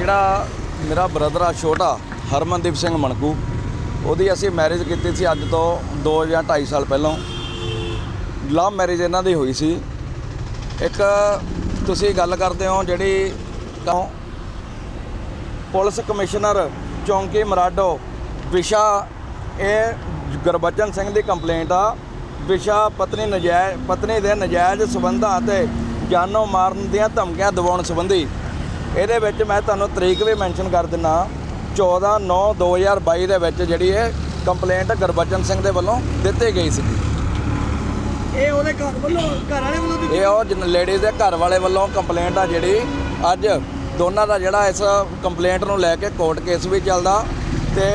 ਜਿਹੜਾ ਮੇਰਾ ਬ੍ਰਦਰ ਆ, ਛੋਟਾ, ਹਰਮਨਦੀਪ ਸਿੰਘ ਮਣਕੂ, ਉਹਦੀ ਅਸੀਂ ਮੈਰਿਜ ਕੀਤੀ ਸੀ ਅੱਜ ਤੋਂ 2 ਜਾਂ 2.5 ਸਾਲ ਪਹਿਲਾਂ। ਲਵ ਮੈਰਿਜ ਇਹਨਾਂ ਦੀ ਹੋਈ ਸੀ। ਇੱਕ ਤੁਸੀਂ ਗੱਲ ਕਰਦੇ ਹੋ ਜਿਹੜੀ ਕਹੋ ਪੁਲਿਸ ਕਮਿਸ਼ਨਰ ਚੌਂਕੀ ਮਰਾਡੋ, ਵਿਸ਼ਾ, ਇਹ ਗੁਰਬਚਨ ਸਿੰਘ ਦੀ ਕੰਪਲੇਂਟ ਆ। ਵਿਸ਼ਾ ਪਤਨੀ ਨਜਾਇਜ਼ ਪਤਨੀ ਦੇ ਨਜਾਇਜ਼ ਸਬੰਧਾਂ ਅਤੇ ਜਾਨੋਂ ਮਾਰਨ ਦੀਆਂ ਧਮਕੀਆਂ ਦਿਵਾਉਣ ਸੰਬੰਧੀ ਇਹਦੇ ਵਿੱਚ ਮੈਂ ਤੁਹਾਨੂੰ ਤਰੀਕ ਵੀ ਮੈਂਸ਼ਨ ਕਰ ਦਿੰਨਾ। 14 9 2022 ਦੇ ਵਿੱਚ ਜਿਹੜੀ ਇਹ ਕੰਪਲੇਂਟ ਗੁਰਬਚਨ ਸਿੰਘ ਦੇ ਵੱਲੋਂ ਦਿੱਤੀ ਗਈ ਸੀ ਇਹ ਉਹਦੇ ਘਰ ਵੱਲੋਂ ਘਰ ਵਾਲੇ ਵੱਲੋਂ ਦਿੱਤੀ ਇਹ ਉਹ ਲੇਡੀਜ਼ ਦੇ ਘਰ ਵਾਲੇ ਵੱਲੋਂ ਕੰਪਲੇਂਟ ਆ ਜਿਹੜੀ ਅੱਜ ਦੋਨਾਂ ਦਾ ਜਿਹੜਾ ਇਸ ਕੰਪਲੇਂਟ ਨੂੰ ਲੈ ਕੇ ਕੋਰਟ ਕੇਸ ਵੀ ਚੱਲਦਾ ਤੇ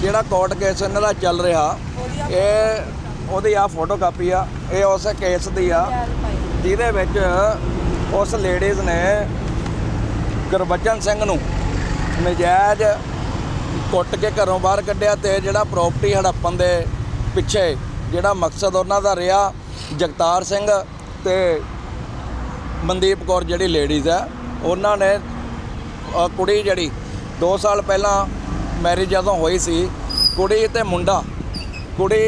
ਜਿਹੜਾ ਕੋਰਟ ਕੇਸ ਇਹਨਾਂ ਦਾ ਚੱਲ ਰਿਹਾ ਇਹ ਉਹਦੀ ਆ ਫੋਟੋ ਕਾਪੀ ਆ ਇਹ ਉਸ ਕੇਸ ਦੀ ਆ। ਜਿਹਦੇ ਵਿੱਚ ਉਸ ਲੇਡੀਜ਼ ਨੇ ਗੁਰਬਚਨ ਸਿੰਘ ਨੂੰ ਨਜਾਇਜ਼ ਕੁੱਟ ਕੇ ਘਰੋਂ ਬਾਹਰ ਕੱਢਿਆ ਤੇ ਜਿਹੜਾ ਪ੍ਰਾਪਰਟੀ ਹੜੱਪਣ ਦੇ ਪਿੱਛੇ ਜਿਹੜਾ ਮਕਸਦ ਉਹਨਾਂ ਦਾ ਰਿਹਾ, ਜਗਤਾਰ ਸਿੰਘ ਤੇ ਮਨਦੀਪ ਕੌਰ ਜਿਹੜੀ ਲੇਡੀਜ਼ ਆ, ਉਹਨਾਂ ਨੇ ਕੁੜੀ ਜਿਹੜੀ 2 ਸਾਲ ਪਹਿਲਾਂ ਮੈਰਿਜ ਜਦੋਂ ਹੋਈ ਸੀ, ਕੁੜੀ ਤੇ ਮੁੰਡਾ, ਕੁੜੀ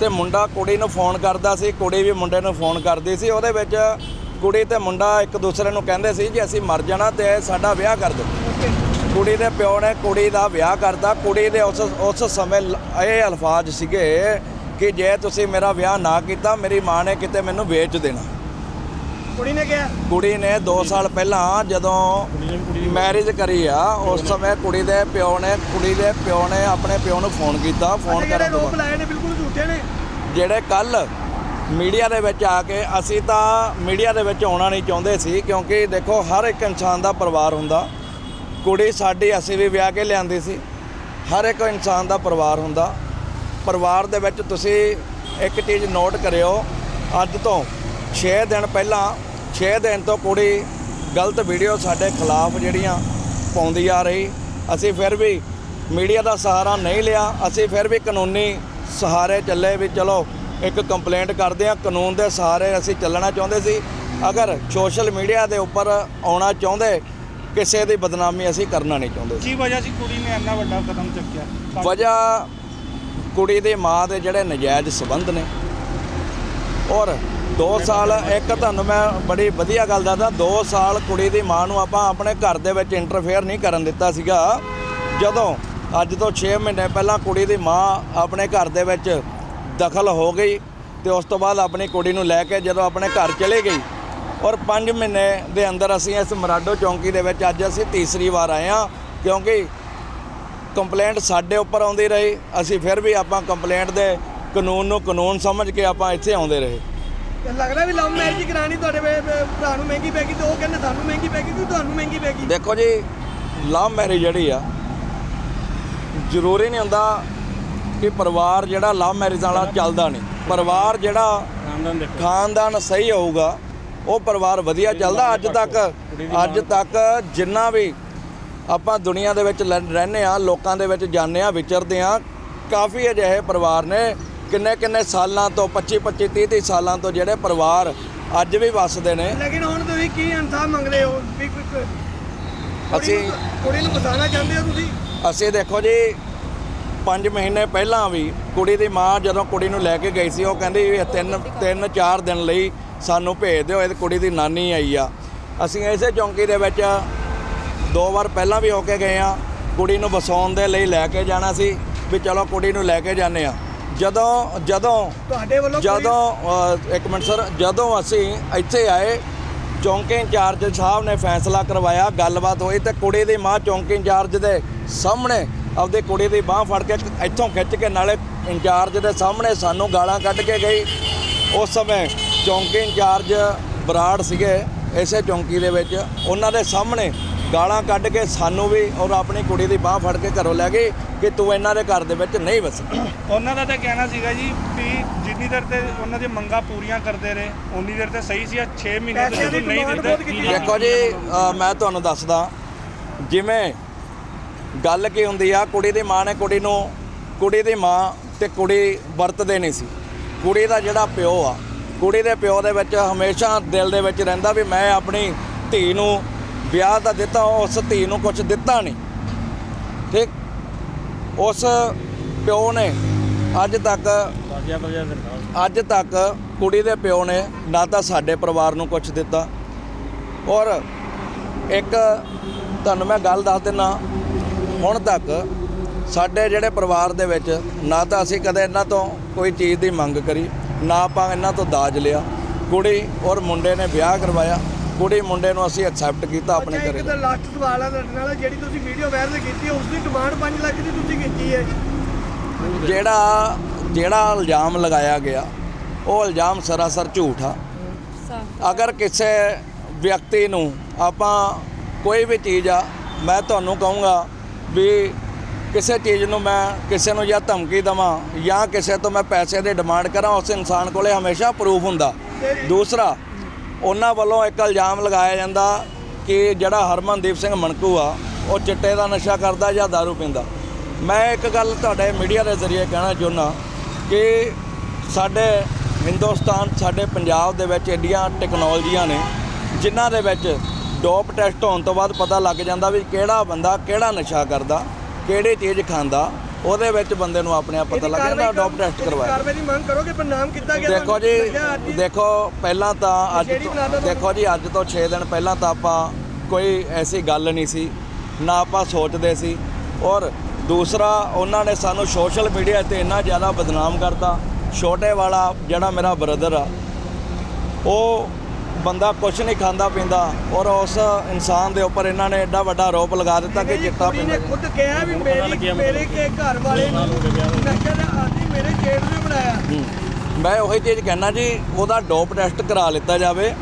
ਤੇ ਮੁੰਡਾ ਕੁੜੀ ਨੂੰ ਫੋਨ ਕਰਦਾ ਸੀ, ਕੁੜੀ ਵੀ ਮੁੰਡੇ ਨੂੰ ਫੋਨ ਕਰਦੀ ਸੀ, ਉਹਦੇ ਵਿੱਚ ਕੁੜੀ ਤੇ ਮੁੰਡਾ ਇੱਕ ਦੂਸਰੇ ਨੂੰ ਕਹਿੰਦੇ ਸੀ ਜੇ ਅਸੀਂ ਮਰ ਜਾਣਾ ਤੇ ਸਾਡਾ ਵਿਆਹ ਕਰ ਦਿਓ। ਕੁੜੀ ਦੇ ਪਿਓ ਨੇ ਕੁੜੀ ਦਾ ਵਿਆਹ ਕਰਤਾ। ਕੁੜੀ ਦੇ ਉਸ ਉਸ ਸਮੇਂ ਇਹ ਅਲਫਾਜ਼ ਸੀਗੇ ਕਿ ਜੇ ਤੁਸੀਂ ਮੇਰਾ ਵਿਆਹ ਨਾ ਕੀਤਾ ਮੇਰੀ ਮਾਂ ਨੇ ਕਿਤੇ ਮੈਨੂੰ ਵੇਚ ਦੇਣਾ। ਕੁੜੀ ਨੇ ਕਿਹਾ? ਕੁੜੀ ਨੇ 2 ਸਾਲ ਪਹਿਲਾਂ ਜਦੋਂ ਮੈਰਿਜ ਕਰੀ ਆ ਉਸ ਸਮੇਂ ਕੁੜੀ ਦੇ ਪਿਓ ਨੇ ਕੁੜੀ ਦੇ ਪਿਓ ਨੇ ਆਪਣੇ ਪਿਓ ਨੂੰ ਫੋਨ ਕੀਤਾ। ਫੋਨ ਕਰਨ ਤੋਂ ਬਾਅਦ। ਲਾਏ ਨੇ ਬਿਲਕੁਲ ਝੂਠੇ ਨੇ। ਜਿਹੜੇ ਕੱਲ ਮੀਡੀਆ ਦੇ ਵਿੱਚ ਆ ਕੇ ਅਸੀਂ ਤਾਂ ਮੀਡੀਆ ਦੇ ਵਿੱਚ ਆਉਣਾ ਨਹੀਂ ਚਾਹੁੰਦੇ ਸੀ, ਕਿਉਂਕਿ ਦੇਖੋ ਹਰ ਇੱਕ ਇਨਸਾਨ ਦਾ ਪਰਿਵਾਰ ਹੁੰਦਾ। ਕੁੜੀ ਸਾਡੀ ਅਸੀਂ ਵੀ ਵਿਆਹ ਕੇ ਲਿਆਂਦੀ ਸੀ। ਹਰ ਇੱਕ ਇਨਸਾਨ ਦਾ ਪਰਿਵਾਰ ਹੁੰਦਾ। ਪਰਿਵਾਰ ਦੇ ਵਿੱਚ ਤੁਸੀਂ ਇੱਕ ਚੀਜ਼ ਨੋਟ ਕਰਿਓ, ਅੱਜ ਤੋਂ 6 ਦਿਨ ਪਹਿਲਾਂ 6 ਦਿਨ ਤੋਂ ਕੁੜੀ ਗਲਤ ਵੀਡੀਓ ਸਾਡੇ ਖਿਲਾਫ ਜਿਹੜੀਆਂ ਪਾਉਂਦੀ ਆ ਰਹੀ। ਅਸੀਂ ਫਿਰ ਵੀ ਮੀਡੀਆ ਦਾ ਸਹਾਰਾ ਨਹੀਂ ਲਿਆ। ਅਸੀਂ ਫਿਰ ਵੀ ਕਾਨੂੰਨੀ ਸਹਾਰੇ ਚੱਲੇ ਵੀ ਚਲੋ ਇੱਕ ਕੰਪਲੇਂਟ ਕਰਦੇ ਆ ਕਾਨੂੰਨ ਦੇ ਸਹਾਰੇ ਅਸੀਂ ਚੱਲਣਾ ਚਾਹੁੰਦੇ ਸੀ। ਅਗਰ ਸੋਸ਼ਲ ਮੀਡੀਆ ਦੇ ਉੱਪਰ ਆਉਣਾ ਚਾਹੁੰਦੇ ਕਿਸੇ ਦੀ ਬਦਨਾਮੀ ਅਸੀਂ ਕਰਨਾ ਨਹੀਂ ਚਾਹੁੰਦੇ ਕੀ ਵਜ੍ਹਾ ਸੀ ਕੁੜੀ ਨੇ ਇੰਨਾ ਵੱਡਾ ਕਦਮ ਚੱਕਿਆ? ਵਜ੍ਹਾ ਕੁੜੀ ਦੇ ਮਾਂ ਦੇ ਜਿਹੜੇ ਨਜਾਇਜ਼ ਸਬੰਧ ਨੇ। ਔਰ 2 ਸਾਲ ਇੱਕ ਤੁਹਾਨੂੰ ਮੈਂ ਬੜੀ ਵਧੀਆ ਗੱਲ ਦੱਸਦਾ 2 ਸਾਲ ਕੁੜੀ ਦੀ ਮਾਂ ਨੂੰ ਆਪਾਂ ਆਪਣੇ ਘਰ ਦੇ ਵਿੱਚ ਇੰਟਰਫੇਅਰ ਨਹੀਂ ਕਰਨ ਦਿੱਤਾ ਸੀਗਾ। ਜਦੋਂ ਅੱਜ ਤੋਂ 6 ਮਹੀਨੇ ਪਹਿਲਾਂ ਕੁੜੀ ਦੀ ਮਾਂ ਆਪਣੇ ਘਰ ਦੇ ਵਿੱਚ ਦਖਲ ਹੋ ਗਈ ਤੇ ਉਸ ਤੋਂ ਬਾਅਦ ਆਪਣੀ ਕੁੜੀ ਨੂੰ ਲੈ ਕੇ ਜਦੋਂ ਆਪਣੇ ਘਰ ਚਲੇ ਗਈ ਔਰ 5 ਮਹੀਨੇ ਦੇ ਅੰਦਰ ਅਸੀਂ ਇਸ ਮਰਾਡੋ ਚੌਂਕੀ ਦੇ ਵਿੱਚ ਅੱਜ ਅਸੀਂ ਤੀਸਰੀ ਵਾਰ ਆਏ ਹਾਂ ਕਿਉਂਕਿ ਕੰਪਲੇਂਟ ਸਾਡੇ ਉੱਪਰ ਆਉਂਦੀ ਰਹੀ ਅਸੀਂ ਫਿਰ ਵੀ ਆਪਾਂ ਕੰਪਲੇਂਟ ਦੇ ਕਾਨੂੰਨ ਨੂੰ ਕਾਨੂੰਨ ਸਮਝ ਕੇ ਆਪਾਂ ਇੱਥੇ ਆਉਂਦੇ ਰਹੇ। ਲੱਗਦਾ ਵੀ ਲਵ ਮੈਰਿਜ ਕਰਾਣੀ ਤੁਹਾਡੇ ਭਰਾ ਨੂੰ ਮਹਿੰਗੀ ਪੈਗੀ ਤੇ ਉਹ ਕਹਿੰਦੇ ਸਾਨੂੰ ਮਹਿੰਗੀ ਪੈਗੀ ਤੇ ਤੁਹਾਨੂੰ ਮਹਿੰਗੀ ਪੈਗੀ ਦੇਖੋ ਜੀ ਲਵ ਮੈਰਿਜ ਜਿਹੜੀ ਆ ਜ਼ਰੂਰੀ ਨਹੀਂ ਹੁੰਦਾ ਕਿ ਪਰਿਵਾਰ ਜਿਹੜਾ ਲਵ ਮੈਰਿਜ ਵਾਲਾ ਚੱਲਦਾ ਨਹੀਂ। ਪਰਿਵਾਰ ਜਿਹੜਾ ਖਾਨਦਾਨ ਸਹੀ ਹੋਊਗਾ ਉਹ ਪਰਿਵਾਰ ਵਧੀਆ ਚੱਲਦਾ। ਅੱਜ ਤੱਕ ਅੱਜ ਤੱਕ ਜਿੰਨਾ ਵੀ ਆਪਾਂ ਦੁਨੀਆ ਦੇ ਵਿੱਚ ਰਹਿੰਦੇ ਆ ਲੋਕਾਂ ਦੇ ਵਿੱਚ ਜਾਂਦੇ ਆ ਵਿਚਰਦੇ ਆ ਕਾਫੀ ਅਜਿਹੇ ਪਰਿਵਾਰ ਨੇ ਕਿੰਨੇ ਕਿੰਨੇ ਸਾਲਾਂ ਤੋਂ 25 25 30 30 ਸਾਲਾਂ ਤੋਂ ਜਿਹੜੇ ਪਰਿਵਾਰ ਅੱਜ ਵੀ ਵੱਸਦੇ ਨੇ। ਲੇਕਿਨ ਹੁਣ ਤੁਸੀਂ ਕੀ ਇਨਸਾਫ ਮੰਗਦੇ ਹੋ? ਵੀ ਅਸੀਂ- ਨੂੰ- ਕੁੜੀ ਨੂੰ ਬਸਾਉਣਾ ਚਾਹੁੰਦੇ ਹੋ ਤੁਸੀਂ? ਅਸੀਂ ਦੇਖੋ ਜੀ 5 ਮਹੀਨੇ ਪਹਿਲਾਂ ਵੀ ਕੁੜੀ ਦੀ ਮਾਂ ਜਦੋਂ ਕੁੜੀ ਨੂੰ ਲੈ ਕੇ ਗਈ ਸੀ ਉਹ ਕਹਿੰਦੀ ਵੀ ਇਹ ਤਿੰਨ ਤਿੰਨ ਚਾਰ ਦਿਨ ਲਈ ਸਾਨੂੰ ਭੇਜ ਦਿਓ ਇਹ ਕੁੜੀ ਦੀ ਨਾਨੀ ਆਈ ਆ। ਅਸੀਂ ਇਸੇ ਚੌਂਕੀ ਦੇ ਵਿੱਚ ਦੋ ਵਾਰ ਪਹਿਲਾਂ ਵੀ ਹੋ ਕੇ ਗਏ ਆ। ਕੁੜੀ ਨੂੰ ਵਸਾਉਣ ਦੇ ਲਈ ਲੈ ਕੇ ਜਾਣਾ ਸੀ ਵੀ ਚਲੋ ਕੁੜੀ ਨੂੰ ਲੈ ਕੇ ਜਾਂਦੇ ਆ। ਜਦੋਂ ਜਦੋਂ ਤੁਹਾਡੇ ਵੱਲੋਂ ਜਦੋਂ ਇੱਕ ਮਿੰਟ ਸਰ ਜਦੋਂ ਅਸੀਂ ਇੱਥੇ ਆਏ ਚੌਂਕੀ ਇੰਚਾਰਜ ਸਾਹਿਬ ਨੇ ਫੈਸਲਾ ਕਰਵਾਇਆ ਗੱਲਬਾਤ ਹੋਈ ਤੇ ਕੁੜੀ ਦੀ ਮਾਂ ਚੌਂਕੀ ਇੰਚਾਰਜ ਦੇ ਸਾਹਮਣੇ ਆਪਦੀ ਕੁੜੀ ਦੀ ਬਾਹ ਫੜ ਕੇ ਇੱਥੋਂ ਖਿੱਚ ਕੇ ਨਾਲੇ ਇੰਚਾਰਜ ਦੇ ਸਾਹਮਣੇ ਸਾਨੂੰ ਗਾਲਾਂ ਕੱਢ ਕੇ ਗਈ। ਉਸ ਸਮੇਂ ਚੌਂਕੀ ਇੰਚਾਰਜ ਬਰਾੜ ਸੀਗੇ ਇਸੇ ਚੌਂਕੀ ਦੇ ਵਿੱਚ। ਉਹਨਾਂ ਦੇ ਸਾਹਮਣੇ ਗਾਲਾਂ ਕੱਢ ਕੇ ਸਾਨੂੰ ਵੀ ਔਰ ਆਪਣੀ ਕੁੜੀ ਦੀ ਬਾਹ ਫੜ ਕੇ ਘਰੋਂ ਲੈ ਗਈ ਕਿ ਤੂੰ ਇਹਨਾਂ ਦੇ ਘਰ ਦੇ ਵਿੱਚ ਨਹੀਂ ਵਸ। ਉਹਨਾਂ ਦਾ ਤਾਂ ਕਹਿਣਾ ਸੀਗਾ ਜੀ ਵੀ ਜਿੰਨੀ ਦੇਰ ਤੇ ਉਹਨਾਂ ਦੀ ਮੰਗਾਂ ਪੂਰੀਆਂ ਕਰਦੇ ਰਹੇ ਉਨੀ ਦੇਰ ਤੇ ਸਹੀ ਸੀ 6 ਮਹੀਨੇ ਤੋਂ ਨਹੀਂ ਦਿੰਦੇ। ਦੇਖੋ ਜੀ ਮੈਂ ਤੁਹਾਨੂੰ ਦੱਸਦਾ ਜਿਵੇਂ ਗੱਲ ਕੀ ਹੁੰਦੀ ਆ ਕੁੜੀ ਦੀ ਮਾਂ ਨੇ ਕੁੜੀ ਨੂੰ ਕੁੜੀ ਦੀ ਮਾਂ ਤੇ ਕੁੜੀ ਵਰਤਦੇ ਨਹੀਂ ਸੀ। ਕੁੜੀ ਦਾ ਜਿਹੜਾ ਪਿਓ ਆ ਕੁੜੀ ਦੇ ਪਿਓ ਦੇ ਵਿੱਚ ਹਮੇਸ਼ਾ ਦਿਲ ਦੇ ਵਿੱਚ ਰਹਿੰਦਾ ਵੀ ਮੈਂ ਆਪਣੀ ਧੀ ਨੂੰ ਵਿਆਹ ਤਾਂ ਦਿੱਤਾ ਉਸ ਧੀ ਨੂੰ ਕੁਝ ਦਿੱਤਾ ਨਹੀਂ। ਠੀਕ? ਉਸ ਪਿਓ ਨੇ ਅੱਜ ਤੱਕ ਅੱਜ ਤੱਕ ਕੁੜੀ ਦੇ ਪਿਓ ਨੇ ਨਾ ਤਾਂ ਸਾਡੇ ਪਰਿਵਾਰ ਨੂੰ ਕੁਝ ਦਿੱਤਾ। ਔਰ ਇੱਕ ਤੁਹਾਨੂੰ ਮੈਂ ਗੱਲ ਦੱਸ ਦਿੰਨਾ ਹੁਣ ਤੱਕ ਸਾਡੇ ਜਿਹੜੇ ਪਰਿਵਾਰ ਦੇ ਵਿੱਚ ਨਾ ਤਾਂ ਅਸੀਂ ਕਦੇ ਇਹਨਾਂ ਤੋਂ ਕੋਈ ਚੀਜ਼ ਦੀ ਮੰਗ ਕਰੀ ਨਾ ਆਪਾਂ ਇਹਨਾਂ ਤੋਂ ਦਾਜ ਲਿਆ। ਕੁੜੀ ਔਰ ਮੁੰਡੇ ਨੇ ਵਿਆਹ ਕਰਵਾਇਆ। ਕੁੜੀ ਮੁੰਡੇ ਨੂੰ ਅਸੀਂ ਐਕਸੈਪਟ ਕੀਤਾ ਆਪਣੇ ਘਰੇ। ਇੱਕ ਤਾਂ ਲਾਸਟ ਸਵਾਲ ਆ ਤੁਹਾਡੇ ਨਾਲ ਜਿਹੜੀ ਤੁਸੀਂ ਵੀਡੀਓ ਵਾਇਰਲ ਕੀਤੀ ਹੈ ਉਸ ਦੀ ਡਿਮਾਂਡ 5 ਲੱਖ ਦੀ ਤੁਸੀਂ ਕੀਤੀ ਹੈ। ਜਿਹੜਾ ਜਿਹੜਾ ਇਲਜ਼ਾਮ ਲਗਾਇਆ ਗਿਆ ਉਹ ਇਲਜ਼ਾਮ ਸਰਾਸਰ ਝੂਠ ਆ। ਅਗਰ ਕਿਸੇ ਵਿਅਕਤੀ ਨੂੰ ਆਪਾਂ ਕੋਈ ਵੀ ਚੀਜ਼ ਆ ਮੈਂ ਤੁਹਾਨੂੰ ਕਹੂੰਗਾ ਵੀ ਕਿਸੇ ਚੀਜ਼ ਨੂੰ ਮੈਂ ਕਿਸੇ ਨੂੰ ਜਾਂ ਧਮਕੀ ਦਵਾਂ ਜਾਂ ਕਿਸੇ ਤੋਂ ਮੈਂ ਪੈਸੇ ਦੀ ਡਿਮਾਂਡ ਕਰਾਂ, ਉਸ ਇਨਸਾਨ ਕੋਲੇ ਹਮੇਸ਼ਾ ਪ੍ਰੂਫ ਹੁੰਦਾ। ਦੂਸਰਾ, ਉਹਨਾਂ ਵੱਲੋਂ ਇੱਕ ਇਲਜ਼ਾਮ ਲਗਾਇਆ ਜਾਂਦਾ ਕਿ ਜਿਹੜਾ ਹਰਮਨਦੀਪ ਸਿੰਘ ਮਣਕੂ ਆ, ਉਹ ਚਿੱਟੇ ਦਾ ਨਸ਼ਾ ਕਰਦਾ ਜਾਂ दारू ਪੀਂਦਾ। ਮੈਂ ਇੱਕ ਗੱਲ ਤੁਹਾਡੇ ਮੀਡੀਆ ਦੇ ਜ਼ਰੀਏ ਕਹਿਣਾ ਚਾਹੁੰਦਾ ਕਿ ਸਾਡੇ ਹਿੰਦੁਸਤਾਨ, ਸਾਡੇ ਪੰਜਾਬ ਦੇ ਵਿੱਚ ਏਡੀਆਂ ਟੈਕਨੋਲੋਜੀਆਂ ਨੇ, ਜਿਨ੍ਹਾਂ ਦੇ ਵਿੱਚ ਡੋਪ ਟੈਸਟ ਹੋਣ ਤੋਂ ਬਾਅਦ ਪਤਾ ਲੱਗ ਜਾਂਦਾ ਵੀ ਕਿਹੜਾ ਬੰਦਾ ਕਿਹੜਾ ਨਸ਼ਾ ਕਰਦਾ ਕਿਹੜੀ ਚੀਜ਼ ਖਾਂਦਾ ਉਹਦੇ ਵਿੱਚ ਬੰਦੇ ਨੂੰ ਆਪਣੇ ਆਪ ਪਤਾ ਲੱਗ ਜਾਂਦਾ ਡੋਪ ਟੈਸਟ ਕਰਵਾਇਆ ਕਾਰਵਾਈ ਦੀ ਮੰਗ ਕਰੋਗੇ ਪਰ ਨਾਮ ਕੀਤਾ ਗਿਆ ਦੇਖੋ ਜੀ? ਦੇਖੋ ਪਹਿਲਾਂ ਤਾਂ ਅੱਜ ਦੇਖੋ ਜੀ ਅੱਜ ਤੋਂ 6 ਦਿਨ ਪਹਿਲਾਂ ਤਾਂ ਆਪਾਂ ਕੋਈ ਐਸੀ ਗੱਲ ਨਹੀਂ ਸੀ ਨਾ ਆਪਾਂ ਸੋਚਦੇ ਸੀ। ਔਰ ਦੂਸਰਾ ਉਹਨਾਂ ਨੇ ਸਾਨੂੰ ਸੋਸ਼ਲ ਮੀਡੀਆ ਤੇ ਇੰਨਾ ਜ਼ਿਆਦਾ ਬਦਨਾਮ ਕਰਤਾ। ਛੋਟੇ ਵਾਲਾ ਜਿਹੜਾ ਮੇਰਾ ਬ੍ਰਦਰ ਆ ਉਹ ਬੰਦਾ ਕੁਝ ਨਹੀਂ ਖਾਂਦਾ ਪੀਂਦਾ ਔਰ ਉਸ ਇਨਸਾਨ ਦੇ ਉੱਪਰ ਇਹਨਾਂ ਨੇ ਐਡਾ ਵੱਡਾ ਆਰੋਪ ਲਗਾ ਦਿੱਤਾ ਕਿ ਚਿੱਟਾ ਪੀਂਦਾ ਨੇ ਖੁਦ ਕਿਹਾ ਵੀ ਮੇਰੀ ਮੇਰੇ ਕੇ ਘਰ ਵਾਲੇ ਨੂੰ ਨਸ਼ੇ ਦਾ ਆਦੀ ਮੇਰੇ ਜੇਠ ਨੇ ਬਣਾਇਆ। ਮੈਂ ਉਹੀ ਚੀਜ਼ ਕਹਿਣਾ ਜੀ ਉਹਦਾ ਡੋਪ ਟੈਸਟ ਕਰਾ ਲਿੱਤਾ ਜਾਵੇ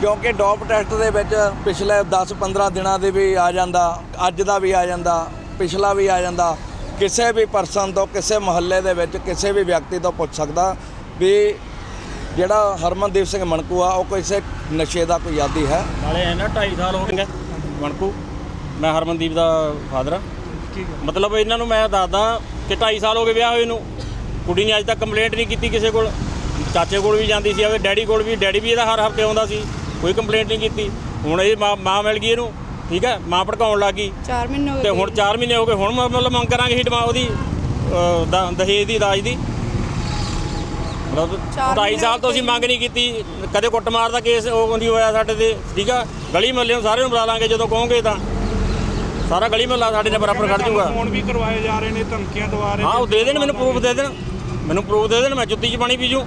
ਕਿਉਂਕਿ ਡੋਪ ਟੈਸਟ ਦੇ ਵਿੱਚ ਪਿਛਲੇ 10-15 ਦਿਨਾਂ ਦੇ ਵੀ ਆ ਜਾਂਦਾ ਅੱਜ ਦਾ ਵੀ ਆ ਜਾਂਦਾ ਪਿਛਲਾ ਵੀ ਆ ਜਾਂਦਾ। ਕਿਸੇ ਵੀ ਪਰਸਨ ਤੋਂ ਕਿਸੇ ਮੁਹੱਲੇ ਦੇ ਵਿੱਚ ਕਿਸੇ ਵੀ ਵਿਅਕਤੀ ਤੋਂ ਪੁੱਛ ਸਕਦਾ ਵੀ ਜਿਹੜਾ ਹਰਮਨਦੀਪ ਸਿੰਘ ਮਣਕੂ ਆ ਉਹ ਕਿਸੇ ਨਸ਼ੇ ਦਾ ਕੋਈ ਆਦੀ ਹੈ। ਨਾਲੇ ਐ ਨਾ 2.5 ਸਾਲ ਹੋ ਗਏ ਮਣਕੂ। ਮੈਂ ਹਰਮਨਦੀਪ ਦਾ ਫਾਦਰ ਆ ਮਤਲਬ ਇਹਨਾਂ ਨੂੰ ਮੈਂ ਦੱਸਦਾ ਕਿ 2.5 ਸਾਲ ਹੋ ਗਏ ਵਿਆਹ ਹੋਏ ਨੂੰ। ਕੁੜੀ ਨੇ ਅੱਜ ਤੱਕ ਕੰਪਲੇਂਟ ਨਹੀਂ ਕੀਤੀ ਕਿਸੇ ਕੋਲ। ਚਾਚੇ ਕੋਲ ਵੀ ਜਾਂਦੀ ਸੀ ਆਵੇ ਡੈਡੀ ਕੋਲ ਵੀ। ਡੈਡੀ ਵੀ ਇਹਦਾ ਹਰ ਹਫ਼ਤੇ ਆਉਂਦਾ ਸੀ। ਕੋਈ ਕੰਪਲੇਂਟ ਨਹੀਂ ਕੀਤੀ। ਹੁਣ ਇਹ ਮਾਂ ਮਾਂ ਮਿਲ ਗਈ ਇਹਨੂੰ। ਠੀਕ ਹੈ? ਮਾਂ ਭੜਕਾਉਣ ਲੱਗ ਗਈ। 4 ਮਹੀਨੇ ਹੋ ਤੇ ਹੁਣ 4 ਮਹੀਨੇ ਹੋ ਗਏ। ਹੁਣ ਮ- ਮਤਲਬ ਮੰਗ ਕਰਾਂਗੇ ਹੀ ਡਿਮਾਂਡ ਉਹਦੀ ਦਹੇਜ ਦੀ ਦਾਜ ਦੀ। ਮਤਲਬ ਚਾਰ 2.5 ਮਹੀਨੇ ਸਾਲ ਤੋਂ ਅਸੀਂ ਮੰਗ ਨਹੀਂ ਕੀਤੀ ਕਦੇ ਕੁੱਟਮਾਰ ਦਾ ਕੇਸ ਉਹ ਨਹੀਂ ਹੋਇਆ ਸਾਡੇ ਤੇ ਠੀਕ ਆ? ਗਲੀ ਮਹੱਲੇ ਨੂੰ ਸਾਰਿਆਂ ਨੂੰ ਬੁਲਾ ਲਾਂਗੇ ਜਦੋਂ ਕਹੋਗੇ ਤਾਂ। ਸਾਰਾ ਗਲੀ ਮਹੱਲਾ ਸਾਡੇ ਨਾਲ ਬਰਾਬਰ ਖੜ ਜਾਊਗਾ। ਫੋਨ ਵੀ ਕਰਵਾਏ ਜਾ ਰਹੇ ਨੇ ਧਮਕੀਆਂ ਦਵਾ ਰਹੇ ਹਾਂ ਉਹ ਦੇ ਦੇਣ ਮੈਨੂੰ ਪ੍ਰੂਫ ਦੇ ਦੇਣ। ਮੈਨੂੰ ਪ੍ਰੂਫ ਦੇ ਦੇਣ ਮੈਂ ਜੁੱਤੀ 'ਚ ਪਾਣੀ ਪੀਜੂ।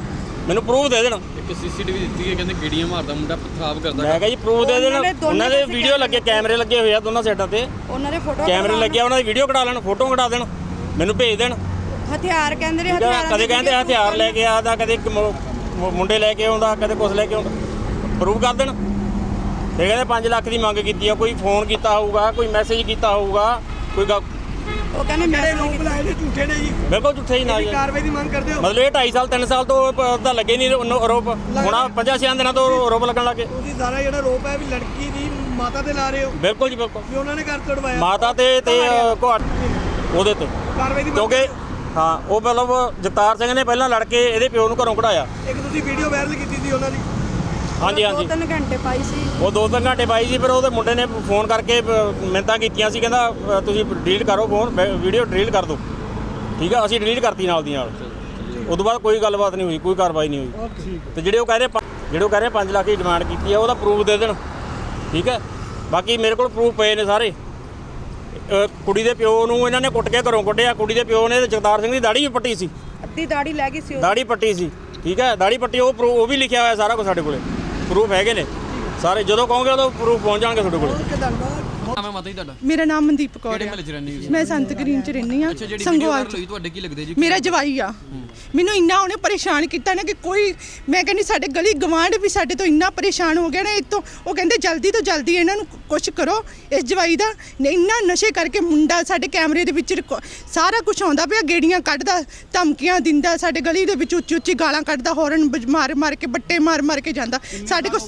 ਮੈਨੂੰ ਪ੍ਰੂਫ ਦੇ ਦੇਣ। ਇੱਕ ਸੀਸੀਟੀਵੀ ਦਿੱਤੀ ਹੈ ਕਹਿੰਦੇ ਗੇੜੀਆਂ ਮਾਰਦਾ ਮੁੰਡਾ ਖਰਾਬ ਕਰਦਾ ਮੈਂ ਕਿਹਾ ਜੀ ਪ੍ਰੂਫ ਦੇ ਦੇਣ। ਉਹਨਾਂ ਦੇ ਵੀਡੀਓ ਲੱਗੇ ਕੈਮਰੇ ਲੱਗੇ ਹੋਏ ਆ ਦੋਨਾਂ ਸਾਈਡਾਂ ਤੇ। ਉਹਨਾਂ ਦੇ ਫੋਟੋ ਕੈਮਰੇ ਲੱਗੇ ਆ ਉਹਨਾਂ ਦੀ ਵੀਡੀਓ ਕਢਾ ਲੈਣ ਫੋਟੋ ਕਢਾ ਦੇਣ। ਮੈਨੂੰ ਭੇਜ ਦੇਣ। ਹਥਿਆਰ ਕਹਿੰਦੇ ਨੇ ਹਥਿਆਰਾਂ ਕਦੇ ਦੀ ਕਹਿੰਦੇ ਹਥਿਆਰ ਲੈ ਕੇ ਆਦਾ ਕਦੇ ਇੱਕ ਮੁ- ਮੁ- ਮੁੰਡੇ ਲੈ ਕੇ ਆਉਂਦਾ ਕਦੇ ਕੁਛ ਲੈ ਕੇ ਆਉਂਦਾ ਪ੍ਰੂਵ ਕਰ ਦੇਣ। ਇਹ ਕਹਿੰਦੇ 5 ਲੱਖ ਦੀ ਮੰਗ ਕੀਤੀ ਆ ਕੋਈ ਫੋਨ ਕੀਤਾ ਹੋਊਗਾ ਕੋਈ ਮੈਸੇਜ ਕੀਤਾ ਹੋਊਗਾ ਕੋਈ ਗ- ਉਹ ਕਹਿੰਦੇ ਜਿਹੜੇ ਮੈਂ ਲੋਕ ਬੁਲਾਏ ਨੇ ਝੂਠੇ ਨੇ ਜੀ। ਬਿਲਕੁਲ ਝੂਠੇ ਹੀ ਨਾ ਇਹਦੀ ਜੀ। ਕਾਰਵਾਈ ਦੀ ਮੰਗ ਕਰਦੇ ਹੋ? ਮਤਲਬ ਇਹ 2.5 ਸਾਲ 3 ਸਾਲ ਤੋਂ ਪ- ਤਾਂ ਲੱਗੇ ਨਹੀਂ ਉਹਨੂੰ ਆਰੋਪ ਹੁਣ 5-6 ਦਿਨਾਂ ਤੋਂ ਆਰੋਪ ਲੱਗਣ ਲੱਗੇ ਤੁਸੀਂ ਸਾਰਾ ਜਿਹੜਾ ਰੋਪ ਹੈ ਵੀ ਲੜਕੀ ਦੀ ਮਾਤਾ ਤੇ ਲਾ ਰਹੇ ਹੋ। ਬਿਲਕੁਲ ਜੀ ਬਿਲਕੁਲ। ਵੀ ਉਹਨਾਂ ਨੇ ਘਰ ਤੜਵਾਇਆ ਮਾਤਾ ਤੇ ਤੇ ਅ, ਉਹਦੇ ਤੇ। ਕਾਰਵਾਈ ਦੀ ਮੰਗ ਕਿਉਂਕਿ ਹਾਂ ਉਹ ਮਤਲਬ ਜਗਤਾਰ ਸਿੰਘ ਨੇ ਪਹਿਲਾਂ ਲੜ ਕੇ ਇਹਦੇ ਪਿਓ ਨੂੰ ਘਰੋਂ ਕਢਾਇਆ। ਇੱਕ ਤੁਸੀਂ ਵੀਡੀਓ ਵਾਇਰਲ ਕੀਤੀ ਸੀ ਉਹਨਾਂ ਦੀ? ਹਾਂਜੀ ਦੋ ਹਾਂਜੀ। ਤਿੰਨ ਘੰਟੇ ਪਾਈ ਸੀ। ਉਹ ਦੋ ਤਿੰਨ ਘੰਟੇ ਬਾਈ ਜੀ ਫਿਰ ਉਹਦੇ ਮੁੰਡੇ ਨੇ ਫੋਨ ਕਰਕੇ ਅ, ਮਿੰਨਤਾਂ ਕੀਤੀਆਂ ਸੀ ਕਹਿੰਦਾ ਤੁਸੀਂ ਡਿਲੀਟ ਕਰੋ ਫੋਨ ਵੀਡੀਓ ਡਿਲੀਟ ਕਰ ਦਿਓ। ਠੀਕ ਆ ਅਸੀਂ ਡਿਲੀਟ ਕਰਤੀ ਨਾਲ ਦੀ ਨਾਲ। ਉਸ ਤੋਂ ਬਾਅਦ ਕੋਈ ਗੱਲਬਾਤ ਨਹੀਂ ਹੋਈ ਕੋਈ ਕਾਰਵਾਈ ਨਹੀਂ ਹੋਈ। ਤੇ ਜਿਹੜੇ ਉਹ ਕਹਿ ਰਹੇ ਪ- ਜਿਹੜੇ ਉਹ ਕਹਿ ਰਹੇ 5 ਲੱਖ ਦੀ ਡਿਮਾਂਡ ਕੀਤੀ ਆ ਉਹਦਾ ਪ੍ਰੂਫ ਦੇ ਦੇਣ। ਠੀਕ ਹੈ ਬਾਕੀ ਮੇਰੇ ਕੋਲ ਪ੍ਰੂਫ ਪਏ ਨੇ ਸਾਰੇ। ਕੁੜੀ ਦੇ ਪਿਓ ਨੂੰ ਇਹਨਾਂ ਨੇ ਕੁੱਟ ਕੇ ਘਰੋਂ ਕੱਢਿਆ। ਕੁੜੀ ਦੇ ਪਿਓ ਨੇ ਜਗਤਾਰ ਸਿੰਘ ਦੀ ਦਾੜੀ ਵੀ ਪੱਟੀ ਸੀ। ਅੱਧੀ ਦਾੜੀ ਲੈ ਗਈ ਸੀ ਉਹ। ਦਾੜੀ ਪੱਟੀ ਸੀ। ਠੀਕ ਹੈ? ਦਾੜੀ ਪੱਟੀ ਉਹ ਉਹ ਵੀ ਲਿਖਿਆ ਹੋਇਆ ਸਾਰਾ ਕੁਝ ਸਾਡੇ ਕੋਲੇ। ਪ੍ਰੂਫ ਹੈਗੇ ਨੇ। ਸਾਰੇ ਜਦੋਂ ਕਹੋਗੇ ਉਦੋਂ ਪ੍ਰੂਫ ਪਹੁੰਚ ਜਾਣਗੇ ਤੁਹਾਡੇ ਕੋਲੇ। ਨਾਮ ਹੈ ਮਾਤਾ ਜੀ ਤੁਹਾਡਾ? ਮੇਰਾ ਨਾਮ ਮਨਦੀਪ ਕੌਰ ਕਿਹੜੇ ਹੈ ਮਹੱਲੇ 'ਚ ਰਹਿੰਦੇ ਹੋ ਮੈਂ ਸੰਤ ਗ੍ਰੀਨ ਚ ਰਹਿੰਦੀ ਆ ਅੱਛਾ ਜਿਹੜੀ ਵੀਡੀਓ ਸੰਗੋਵਾਲ ਵਾਇਰਲ ਚ। ਹੋਈ ਤੁਹਾਡੇ ਕੀ ਲੱਗਦੇ ਜੀ? ਮੇਰਾ ਜਵਾਈ ਆ। ਮੈਨੂੰ ਇੰਨਾ ਉਹਨੇ ਪਰੇਸ਼ਾਨ ਕੀਤਾ ਨਾ ਕਿ ਕੋਈ ਮੈਂ ਕਹਿੰਦੀ ਸਾਡੇ ਗਲੀ ਗਵਾਂਢ ਵੀ ਸਾਡੇ ਤੋਂ ਇੰਨਾ ਪਰੇਸ਼ਾਨ ਹੋ ਗਿਆ ਨਾ ਇਹ ਤੋਂ ਉਹ ਕਹਿੰਦੇ ਜਲਦੀ ਤੋਂ ਜਲਦੀ ਇਹਨਾਂ ਨੂੰ ਕੁਝ ਕਰੋ ਇਸ ਜਵਾਈ ਦਾ। ਇੰਨਾ ਨਸ਼ੇ ਕਰਕੇ ਮੁੰਡਾ ਸਾਡੇ ਕੈਮਰੇ ਦੇ ਵਿੱਚ ਸਾਰਾ ਕੁਝ ਆਉਂਦਾ ਪਿਆ ਗੇੜੀਆਂ ਕੱਢਦਾ ਧਮਕੀਆਂ ਦਿੰਦਾ ਸਾਡੇ ਗਲੀ ਦੇ ਵਿੱਚ ਉੱਚੀ ਉੱਚੀ ਗਾਲਾਂ ਕੱਢਦਾ ਹੌਰਨ ਮਾਰ ਮਾਰ ਕੇ ਬੱਟੇ ਮਾਰ ਮਾਰ ਕੇ ਜਾਂਦਾ। ਸਾਡੇ ਕੋਲ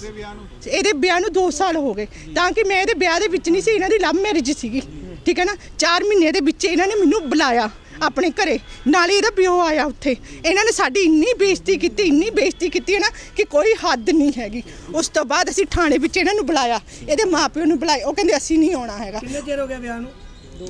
ਇਹਦੇ ਵਿਆਹ ਨੂੰ 2 ਸਾਲ ਹੋ ਗਏ। ਤਾਂ ਕਿ ਮੈਂ ਇਹਦੇ ਵਿਆਹ ਦੇ ਵਿੱਚ ਨਹੀਂ ਸੀ ਇਹਨਾਂ ਦੀ ਲਵ ਮੈਰਿਜ ਸੀਗੀ। ਠੀਕ ਹੈ ਨਾ? 4 ਮਹੀਨੇ ਦੇ ਵਿੱਚ ਇਹਨਾਂ ਨੇ ਮੈਨੂੰ ਬੁਲਾਇਆ। ਆਪਣੇ ਘਰੇ। ਨਾਲੇ ਇਹਦਾ ਪਿਓ ਆਇਆ ਉੱਥੇ। ਇਹਨਾਂ ਨੇ ਸਾਡੀ ਇੰਨੀ ਬੇਇੱਜ਼ਤੀ ਕੀਤੀ ਇੰਨੀ ਬੇਇੱਜ਼ਤੀ ਕੀਤੀ ਹੈ ਨਾ ਕਿ ਕੋਈ ਹੱਦ ਨਹੀਂ ਹੈਗੀ। ਉਸ ਤੋਂ ਬਾਅਦ ਅਸੀਂ ਥਾਣੇ ਵਿੱਚ ਇਹਨਾਂ ਨੂੰ ਬੁਲਾਇਆ। ਇਹਦੇ ਮਾਪਿਓ ਨੂੰ ਬੁਲਾਇਆ ਉਹ ਕਹਿੰਦੇ ਅਸੀਂ ਨਹੀਂ ਆਉਣਾ ਹੈਗਾ। ਕਿੰਨੇ ਚਿਰ ਹੋ ਗਿਆ ਵਿਆਹ ਨੂੰ?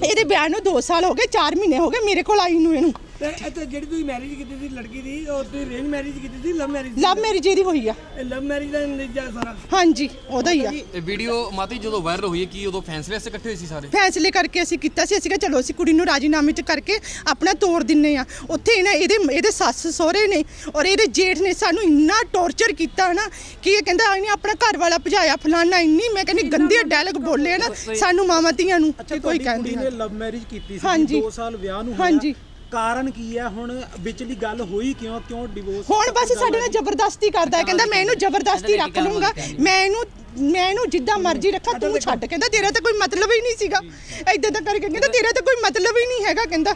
ਇਹਦੇ ਵਿਆਹ ਨੂੰ 2 ਸਾਲ ਹੋ ਗਏ 4 ਮਹੀਨੇ ਹੋ ਗਏ ਮੇਰੇ ਕੋਲ ਆਈ ਨੂੰ ਇਹਨੂੰ। ਤੇ ਇੱਥੇ ਜਿਹੜੀ ਤੁਸੀਂ ਮੈਰਿਜ ਕੀਤੀ ਸੀ ਲੜਕੀ ਦੀ ਉਹ ਤੁਸੀਂ ਅਰੇਂਜ ਮੈਰਿਜ ਕੀਤੀ ਸੀ ਲਵ ਮੈਰਿਜ ਲਵ ਮੈਰਿਜ ਇਹਦੀ ਹੋਈ ਆ। ਇਹ ਲਵ ਮੈਰਿਜ ਦਾ ਨਤੀਜਾ ਸਾਰਾ? ਹਾਂਜੀ ਉਹਦਾ ਹੀ ਆ। ਇਹ ਵੀਡੀਓ ਮਾਤਾ ਜੀ ਜਦੋਂ ਵਾਇਰਲ ਹੋਈ ਹੈ ਕੀ ਉਦੋਂ ਫੈਸਲੇ ਵਾਸਤੇ ਇਕੱਠੇ ਹੋਏ ਸੀ ਸਾਰੇ? ਫੈਸਲੇ ਕਰਕੇ ਅਸੀਂ ਕੀਤਾ ਸੀ ਅਸੀਂ ਕਿਹਾ ਚਲੋ ਅਸੀਂ ਕੁੜੀ ਨੂੰ ਰਾਜੀਨਾਮੇ ਚ ਕਰਕੇ ਆਪਣਾ ਤੋੜ ਦਿੰਨੇ ਆ। ਉੱਥੇ ਇਹਨਾਂ ਇਹਦੇ ਇਹਦੇ ਸੱਸ ਸਹੁਰੇ ਨੇ ਔਰ ਇਹਦੇ ਜੇਠ ਨੇ ਸਾਨੂੰ ਇੰਨਾ ਟੌਰਚਰ ਕੀਤਾ ਨਾ ਕਿ ਇਹ ਕਹਿੰਦਾ ਇਹਨੇ ਆਪਣਾ ਘਰ ਵਾਲਾ ਭਜਾਇਆ ਫਲਾਨਾ ਇੰਨੀ ਮੈਂ ਕਹਿੰਦੀ ਗੰਦੇ ਡਾਇਲੌਗ ਬੋਲੇ ਨਾ ਸਾਨੂੰ ਮਾਵਾਂ ਧੀਆਂ ਨੂੰ ਕੋਈ ਕਹਿੰਦੀ ਕੁੜੀ ਨਾ। ਨੇ ਲਵ ਮੈਰਿਜ ਕੀਤੀ ਸੀ ਹਾਂਜੀ। 2 ਸਾਲ ਵਿਆਹ ਨੂੰ ਹਾਂਜੀ। ਹੋਇਆ ਕਾਰਨ ਕੀ ਹੈ? ਹੁਣ ਵਿਚਲੀ ਗੱਲ ਹੋਈ ਕਿਉਂ? ਕਿਉਂ ਡਿਵੋਰਸ ਹੁਣ ਬਸ ਸਾਡੇ ਨਾਲ ਜ਼ਬਰਦਸਤੀ ਕਰਦਾ ਹੈ। ਕਹਿੰਦਾ ਮੈਂ ਇਹਨੂੰ ਜ਼ਬਰਦਸਤੀ ਰੱਖ ਲੂੰਗਾ। ਮੈਂ ਇਹਨੂੰ ਮੈਂ ਇਹਨੂੰ ਜਿੱਦਾਂ ਮਰਜ਼ੀ ਰੱਖਾਂ ਤੂੰ ਛੱਡ ਕਹਿੰਦਾ ਤੇਰਾ ਤਾਂ ਕੋਈ ਮਤਲਬ ਹੀ ਨਹੀਂ ਸੀਗਾ। ਐਦਾਂ ਤਾਂ ਕਰਕੇ ਕਹਿੰਦਾ ਤੇਰਾ ਤਾਂ ਕੋਈ ਮਤਲਬ ਹੀ ਨਹੀਂ ਹੈਗਾ ਕਹਿੰਦਾ।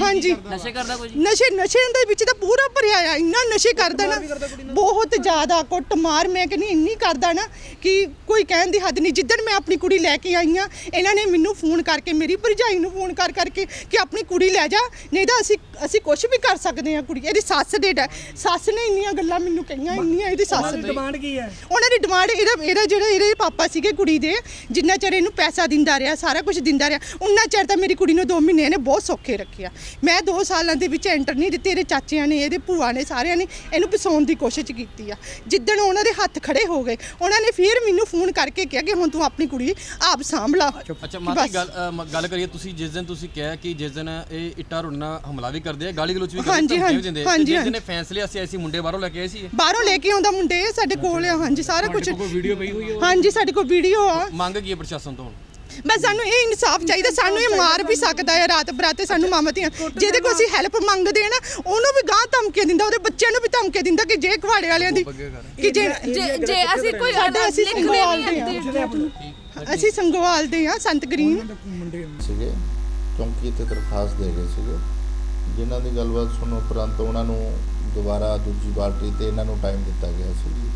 ਹਾਂਜੀ। ਨਸ਼ੇ ਕਰਦਾ ਕੋਈ ਨਸ਼ੇ ਨਸ਼ੇ ਦੇ ਵਿੱਚ ਤਾਂ ਪੂਰਾ ਭਰਿਆ ਆ ਇੰਨਾ ਨਸ਼ੇ ਕਰਦਾ ਨਾ। ਬਹੁਤ ਜ਼ਿਆਦਾ ਕੁੱਟ ਮਾਰ ਮੈਂ ਕਹਿੰਦੀ ਇੰਨੀ ਕਰਦਾ ਨਾ ਕਿ ਕੋਈ ਕਹਿਣ ਦੀ ਹੱਦ ਨਹੀਂ। ਜਿੱਦਣ ਮੈਂ ਆਪਣੀ ਕੁੜੀ ਲੈ ਕੇ ਆਈ ਆ ਇਹਨਾਂ ਨੇ ਮੈਨੂੰ ਫੋਨ ਕਰਕੇ ਮੇਰੀ ਭਰਜਾਈ ਨੂੰ ਫੋਨ ਕਰ ਕਰਕੇ ਕਿ ਆਪਣੀ ਕੁੜੀ ਲੈ ਜਾ ਨਹੀਂ ਤਾਂ ਅਸੀਂ ਅਸੀਂ ਕੁਝ ਵੀ ਕਰ ਸਕਦੇ ਆ ਕੁੜੀ। ਇਹਦੀ ਸੱਸ ਦੇ ਡੈ- ਸੱਸ ਨੇ ਇੰਨੀਆਂ ਗੱਲਾਂ ਮੈਨੂੰ ਕਹੀਆਂ ਇੰਨੀਆਂ ਇਹਦੀ ਸੱਸ ਦੀ। ਡਿਮਾਂਡ ਕੀ ਹੈ? ਉਹਨਾਂ ਦੀ ਡਿਮਾਂਡ ਇਹਦਾ ਇਹਦਾ ਜਿਹੜਾ ਇਹਦੇ ਪਾਪਾ ਸੀਗੇ ਕੁੜੀ ਦੇ ਜਿੰਨਾ ਚਿਰ ਇਹਨੂੰ ਪੈਸਾ ਦਿੰਦਾ ਰਿਹਾ ਸਾਰਾ ਕੁਝ ਦਿੰਦਾ ਰਿਹਾ ਉਹਨਾਂ ਚਿਰ ਤਾਂ ਮੇਰੀ ਕੁੜੀ ਨੂੰ 2 ਮਹੀਨੇ ਇਹਨੇ ਬਹੁਤ ਸੌਖੇ ਰੱਖਿਆ ਮੈਂ 2 ਸਾਲਾਂ ਦੇ ਵਿੱਚ ਐਂਟਰ ਨਹੀਂ ਦਿੱਤੇ ਇਹਦੇ ਚਾਚਿਆਂ ਨੇ ਇਹਦੇ ਭੂਆ ਨੇ ਸਾਰਿਆਂ ਨੇ ਇਹਨੂੰ ਫਸਾਉਣ ਦੀ ਕੋਸ਼ਿਸ਼ ਕੀਤੀ ਆ ਜਿੱਦਣ ਉਹਨਾਂ ਦੇ ਹੱਥ ਖੜੇ ਹੋ ਗਏ ਉਹਨਾਂ ਨੇ ਫਿਰ ਮੈਨੂੰ ਫੋਨ ਕਰਕੇ ਕਿਹਾ ਕਿ ਹੁਣ ਤੂੰ ਆਪਣੀ ਕੁੜੀ ਆਪ ਸਾਂਭ ਲਾ ਅੱਛਾ ਮਾਤਾ ਗੱਲ ਅ, ਗੱਲ ਕਰੀਏ ਤੁਸੀਂ ਜਿਸ ਦਿਨ ਤੁਸੀਂ ਕਿਹਾ ਕਿ ਜਿਸ ਦਿਨ ਇਹ ਇੱਟਾਂ ਰੁੜਨਾ ਹਮਲਾ ਵੀ ਕਰਦੇ ਆ ਗਾਲੀ ਗਲੋਚ ਵੀ ਕਰਦੇ ਹਾਂਜੀ, ਧਮਕੀਆਂ ਵੀ ਹਾਂਜੀ, ਦਿੰਦੇ ਆ। ਤੇ ਹਾਂਜੀ, ਜਿਸ ਹਾਂਜੀ। ਦਿਨ ਇਹ ਫੈਸਲੇ ਅਸੀਂ ਐਸੀ ਮੁੰਡੇ ਬਾਹਰੋਂ ਲੈ ਕੇ ਆਏ ਸੀ ਇਹ? ਬਾਹਰੋਂ ਲੈ ਕੇ ਆਉਂਦਾ ਮੁੰਡੇ ਸਾਡੇ ਕੋਲ ਆ ਹਾਂਜੀ ਸਾਰਾ ਕੁਝ ਵੀਡੀਓ ਪਈ ਹੋਈ ਹਾਂਜੀ ਸਾਡੇ ਕੋਲ ਵੀਡੀਓ ਆ। ਮੰਗ ਕੀ ਹੈ ਪ੍ਰਸ਼ਾਸਨ ਤੋਂ ਬਸ ਸਾਨੂੰ ਇਹ ਇਨਸਾਫ ਚਾਹੀਦਾ ਸਾਨੂੰ ਇਹ ਮਾਰ ਵੀ ਸਕਦਾ ਹੈ ਰਾਤ ਬਰਾਤੇ ਸਾਨੂੰ ਮਾਮਤੀਆਂ ਜਿਹਦੇ ਕੋਲ ਅਸੀਂ ਹੈਲਪ ਮੰਗਦੇ ਆ ਨਾ ਉਹਨੂੰ ਵੀ ਗਾਂ ਧਮਕੀਆਂ ਦਿੰਦਾ ਉਹਦੇ ਬੱਚਿਆਂ ਨੂੰ ਵੀ ਧਮਕੀਆਂ ਦਿੰਦਾ ਕਿ ਜੇ ਘਵਾੜੇ ਵਾਲਿਆਂ ਦੀ ਕਿ ਜੇ ਜੇ ਅਸੀਂ ਕੋਈ ਸਾਡੇ ਅਸੀਂ ਲਿਖਦੇ ਸੰਗਵਾਲ ਦੇ ਆ? ਅਸੀਂ ਸੰਗਵਾਲ ਦੇ ਆ ਸੰਤ ਗ੍ਰੀਨ। ਸੀਗੇ ਚੌਂਕੀ ਤੇ ਦਰਖਾਸਤ ਦੇ ਗਏ ਸੀਗੇ। ਜਿਨ੍ਹਾਂ ਦੀ ਗੱਲਬਾਤ ਸੁਣਨ ਉਪਰੰਤ ਉਹਨਾਂ ਨੂੰ ਦੁਬਾਰਾ ਦੂਜੀ ਪਾਰਟੀ ਤੇ ਇਹਨਾਂ ਨੂੰ ਟਾਈਮ ਦਿੱਤਾ ਗਿਆ ਸੀ। ਜੀ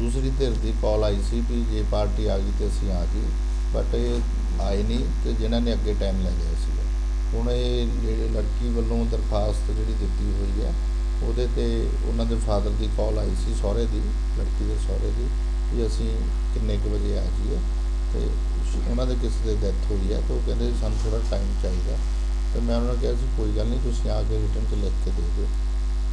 ਦੂਸਰੀ ਧਿਰ ਦੀ ਕਾਲ ਆਈ ਸੀ ਵੀ ਜੇ ਪਾਰਟੀ ਆ ਗਈ ਤੇ ਅਸੀਂ ਆ ਜੀ ਬਟ ਇਹ ਆਏ ਨਹੀਂ ਤੇ ਜਿਨ੍ਹਾਂ ਨੇ ਅੱਗੇ ਟਾਈਮ ਲੈ ਲਿਆ ਸੀਗਾ। ਹੁਣ ਇਹ ਜਿਹੜੇ ਲੜਕੀ ਵੱਲੋਂ ਦਰਖਾਸਤ ਜਿਹੜੀ ਦਿੱਤੀ ਹੋਈ ਹੈ, ਉਹਦੇ ਤੇ ਉਹਨਾਂ ਦੇ ਫਾਦਰ ਦੀ ਕਾਲ ਆਈ ਸੀ, ਸਹੁਰੇ ਦੀ, ਲੜਕੀ ਦੇ ਸਹੁਰੇ ਦੀ, ਵੀ ਅਸੀਂ ਕਿੰਨੇ ਕੁ ਵਜੇ ਆ ਜੀਏ ਤੇ ਉਹਨਾਂ ਦੇ ਕਿਸੇ ਦੇ ਡੈਥ ਹੋਈ ਹੈ ਤੇ ਉਹ ਕਹਿੰਦੇ ਸਾਨੂੰ ਥੋੜਾ ਟਾਈਮ ਚਾਹੀਦਾ। ਤੇ ਮੈਂ ਉਹਨਾਂ ਨੂੰ ਕਿਹਾ ਸੀ, ਕੋਈ ਗੱਲ ਨਹੀਂ, ਤੁਸੀਂ ਆ ਕੇ ਰਿਟਰਨ 'ਚ ਲਿਖ ਕੇ ਦੇ ਦਿਓ।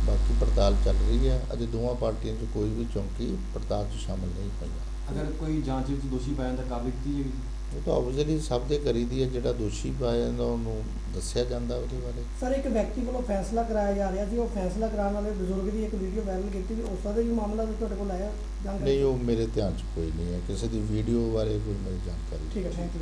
ਬਾਕੀ ਪੜਤਾਲ ਚੱਲ ਰਹੀ ਹੈ। ਅਜੇ ਦੋਵਾਂ ਪਾਰਟੀਆਂ 'ਚ ਕੋਈ ਵੀ ਚੌਂਕੀ ਪੜਤਾਲ 'ਚ ਸ਼ਾਮਲ ਨਹੀਂ ਹੋਈਆਂ ਅਗਰ ਕੋਈ ਜਾਂਚ ਵਿੱਚ ਦੋਸ਼ੀ ਪਾਇਆ ਜਾਂਦਾ ਕਾਰਵਾਈ ਕੀਤੀ ਜਾਏਗੀ? ਉਹ ਤਾਂ ਆਬਵੀਅਸਲੀ ਸਭ ਦੇ ਕਰੀਦੀ ਹੈ ਜਿਹੜਾ ਦੋਸ਼ੀ ਪਾਇਆ ਜਾਂਦਾ ਉਹਨੂੰ ਦੱਸਿਆ ਜਾਂਦਾ ਉਹਦੇ ਬਾਰੇ। ਸਰ ਇੱਕ ਵਿਅਕਤੀ ਵੱਲੋਂ ਫੈਸਲਾ ਕਰਾਇਆ ਜਾ ਰਿਹਾ ਸੀ। ਉਹ ਫੈਸਲਾ ਕਰਾਉਣ ਵਾਲੇ ਬਜ਼ੁਰਗ ਦੀ ਇੱਕ ਵੀਡੀਓ ਵਾਇਰਲ ਕੀਤੀ ਵੀ ਉਸ ਦਾ ਵੀ ਮਾਮਲਾ ਤੁਹਾਡੇ ਕੋਲ ਆਇਆ? ਜਾਣਕਾਰੀ? ਨਹੀਂ ਉਹ ਮੇਰੇ ਧਿਆਨ 'ਚ ਕੋਈ ਨਹੀਂ ਹੈ। ਕਿਸੇ ਦੀ ਵੀਡੀਓ ਬਾਰੇ ਕੋਈ ਮੇਰੀ ਜਾਣਕਾਰੀ ਠੀਕ ਹੈ ਥੈਂਕ ਯੂ